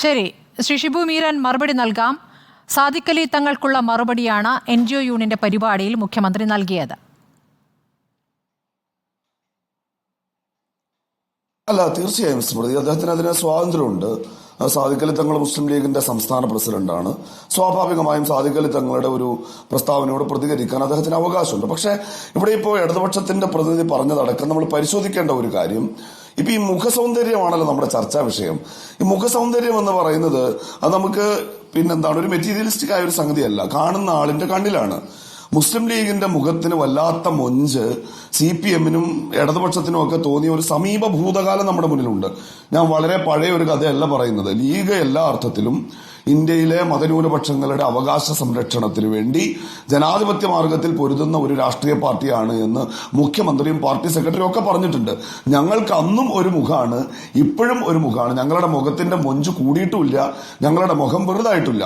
ശരി ശ്രീ ഷിബു മീരൻ മറുപടി നൽകാം. സാദിഖലി തങ്ങൾക്കുള്ള മറുപടിയാണ് എൻ ജി ഒ യൂണിന്റെ പരിപാടിയിൽ മുഖ്യമന്ത്രി നൽകിയത്. അല്ല തീർച്ചയായും സ്മൃതി അദ്ദേഹത്തിന് അതിന് സ്വാതന്ത്ര്യമുണ്ട്. സാദിഖലി തങ്ങൾ മുസ്ലിം ലീഗിന്റെ സംസ്ഥാന പ്രസിഡന്റാണ്. സ്വാഭാവികമായും സാദിഖലി തങ്ങളുടെ ഒരു പ്രസ്താവനയോട് പ്രതികരിക്കാൻ അദ്ദേഹത്തിന് അവകാശമുണ്ട്. പക്ഷേ ഇവിടെ ഇപ്പോൾ ഇടതുപക്ഷത്തിന്റെ പ്രതിനിധി പറഞ്ഞതടക്കം നമ്മൾ പരിശോധിക്കേണ്ട ഒരു കാര്യം. ഇപ്പൊ ഈ മുഖസൗന്ദര്യമാണല്ലോ നമ്മുടെ ചർച്ചാ വിഷയം. ഈ മുഖസൗന്ദര്യം എന്ന് പറയുന്നത് അത് നമുക്ക് പിന്നെന്താണ്? ഒരു മെറ്റീരിയലിസ്റ്റിക് ആയ ഒരു സംഗതിയല്ല. കാണുന്ന ആളിന്റെ കണ്ണിലാണ്. മുസ്ലിം ലീഗിന്റെ മുഖത്തിന് വല്ലാത്ത മൊഞ്ച് സി പി എമ്മിനും ഇടതുപക്ഷത്തിനും ഒക്കെ തോന്നിയ ഒരു സമീപ ഭൂതകാലം നമ്മുടെ മുന്നിലുണ്ട്. ഞാൻ വളരെ പഴയ ഒരു കഥയല്ല പറയുന്നത്. ലീഗ് എല്ലാ അർത്ഥത്തിലും ഇന്ത്യയിലെ മതന്യൂനപക്ഷങ്ങളുടെ അവകാശ സംരക്ഷണത്തിന് വേണ്ടി ജനാധിപത്യ മാർഗത്തിൽ പൊരുതുന്ന ഒരു രാഷ്ട്രീയ പാർട്ടിയാണ് എന്ന് മുഖ്യമന്ത്രിയും പാർട്ടി സെക്രട്ടറിയും ഒക്കെ പറഞ്ഞിട്ടുണ്ട്. ഞങ്ങൾക്ക് അന്നും ഒരു മുഖമാണ് ഇപ്പോഴും ഒരു മുഖമാണ് ഞങ്ങളുടെ മുഖത്തിന്റെ മൊഞ്ച് കൂടിയിട്ടുമില്ല. ഞങ്ങളുടെ മുഖം വെറുതായിട്ടില്ല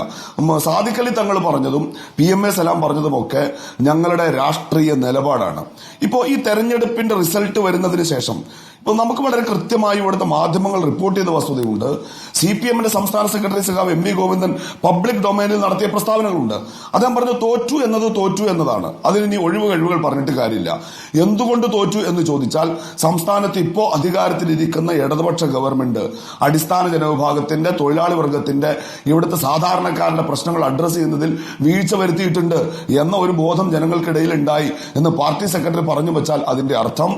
സാദിഖലി തങ്ങൾ പറഞ്ഞതും പി എം എ സലാം പറഞ്ഞതുമൊക്കെ ഞങ്ങളുടെ രാഷ്ട്രീയ നിലപാടാണ്. ഇപ്പോൾ ഈ തെരഞ്ഞെടുപ്പിന്റെ റിസൾട്ട് വരുന്നതിന് ശേഷം ഇപ്പോൾ നമുക്ക് വളരെ കൃത്യമായി ഇവിടുത്തെ മാധ്യമങ്ങൾ റിപ്പോർട്ട് ചെയ്ത വസ്തുതയുണ്ട്. സി പി എമ്മിന്റെ സംസ്ഥാന സെക്രട്ടറി സഖാവ് എം വി ഗോവിന്ദൻ പബ്ലിക് ഡൊമൈനിൽ നടത്തിയ പ്രസ്താവനകളുണ്ട്. അദ്ദേഹം പറഞ്ഞു തോറ്റു എന്നത് തോറ്റു എന്നതാണ്. അതിന് ഒഴിവ് കഴിവുകൾ പറഞ്ഞിട്ട് കാര്യമില്ല. എന്തുകൊണ്ട് തോറ്റു എന്ന് ചോദിച്ചാൽ സംസ്ഥാനത്ത് ഇപ്പോൾ അധികാരത്തിലിരിക്കുന്ന ഇടതുപക്ഷ ഗവൺമെന്റ് അടിസ്ഥാന ജനവിഭാഗത്തിന്റെ തൊഴിലാളി വർഗത്തിന്റെ ഇവിടുത്തെ സാധാരണക്കാരുടെ പ്രശ്നങ്ങൾ അഡ്രസ്സ് ചെയ്യുന്നതിൽ വീഴ്ച വരുത്തിയിട്ടുണ്ട് എന്ന ഒരു ബോധം ജനങ്ങൾക്കിടയിൽ ഉണ്ടായി എന്ന് പാർട്ടി സെക്രട്ടറി പറഞ്ഞു വെച്ചാൽ അതിന്റെ അർത്ഥം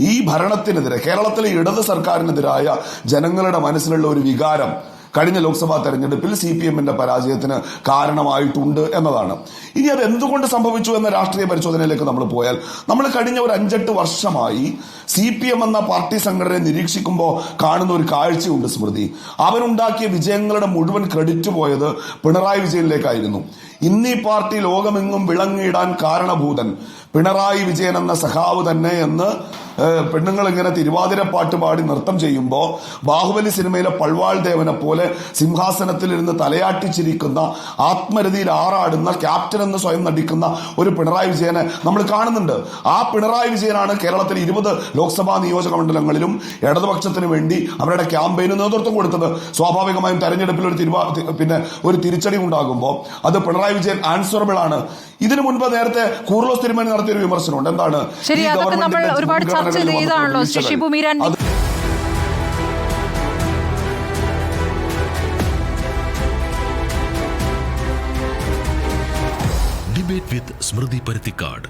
ഈ ഭരണത്തിനെതിരെ കേരളത്തിലെ ഇടത് സർക്കാരിനെതിരായ ജനങ്ങളുടെ മനസ്സിലുള്ള ഒരു വികാരം കഴിഞ്ഞ ലോക്സഭാ തെരഞ്ഞെടുപ്പിൽ സി പി എമ്മിന്റെ പരാജയത്തിന് കാരണമായിട്ടുണ്ട് എന്നതാണ്. ഇനി അത് എന്തുകൊണ്ട് സംഭവിച്ചു എന്ന രാഷ്ട്രീയ പരിശോധനയിലേക്ക് നമ്മൾ പോയാൽ നമ്മൾ കഴിഞ്ഞ ഒരു അഞ്ചെട്ട് വർഷമായി സി പി എം എന്ന പാർട്ടി സംഘടനയെ നിരീക്ഷിക്കുമ്പോൾ കാണുന്ന ഒരു കാഴ്ചയുണ്ട് സ്മൃതി. അവനുണ്ടാക്കിയ വിജയങ്ങളുടെ മുഴുവൻ ക്രെഡിറ്റ് പോയത് പിണറായി വിജയനിലേക്കായിരുന്നു. ഇന്നീ പാർട്ടി ലോകമെങ്ങും വിളങ്ങിയിടാൻ കാരണഭൂതൻ പിണറായി വിജയൻ എന്ന സഖാവ് തന്നെ എന്ന് പെണ്ണുങ്ങൾ ഇങ്ങനെ തിരുവാതിര പാട്ട് പാടി നൃത്തം ചെയ്യുമ്പോൾ ബാഹുബലി സിനിമയിലെ പൾവാൾ ദേവനെ പോലെ സിംഹാസനത്തിൽ ഇരുന്ന് തലയാട്ടിച്ചിരിക്കുന്ന ആത്മരതിയിൽ ആറാടുന്ന ക്യാപ്റ്റൻ എന്ന് സ്വയം നടിക്കുന്ന ഒരു പിണറായി വിജയനെ നമ്മൾ കാണുന്നുണ്ട്. ആ പിണറായി വിജയനാണ് കേരളത്തിൽ ഇരുപത് ലോക്സഭാ നിയോജക മണ്ഡലങ്ങളിലും ഇടതുപക്ഷത്തിന് വേണ്ടി അവരുടെ ക്യാമ്പയിന് നേതൃത്വം കൊടുത്തത്. സ്വാഭാവികമായും തെരഞ്ഞെടുപ്പിൽ ഒരു തിരുവാ പിന്നെ ഒരു തിരിച്ചടി ഉണ്ടാകുമ്പോൾ അത് പിണറായി വിജയൻ ആൻസറബിൾ ആണ്. ഇതിനു മുൻപ് നേരത്തെ കൂർലോസ് തിരുമേനി നടത്തിയ ഒരു വിമർശനമുണ്ട്. എന്താണ്? ചർച്ച ചെയ്താണല്ലോ. Shibu Meeran debate with Smriti Paruthikkad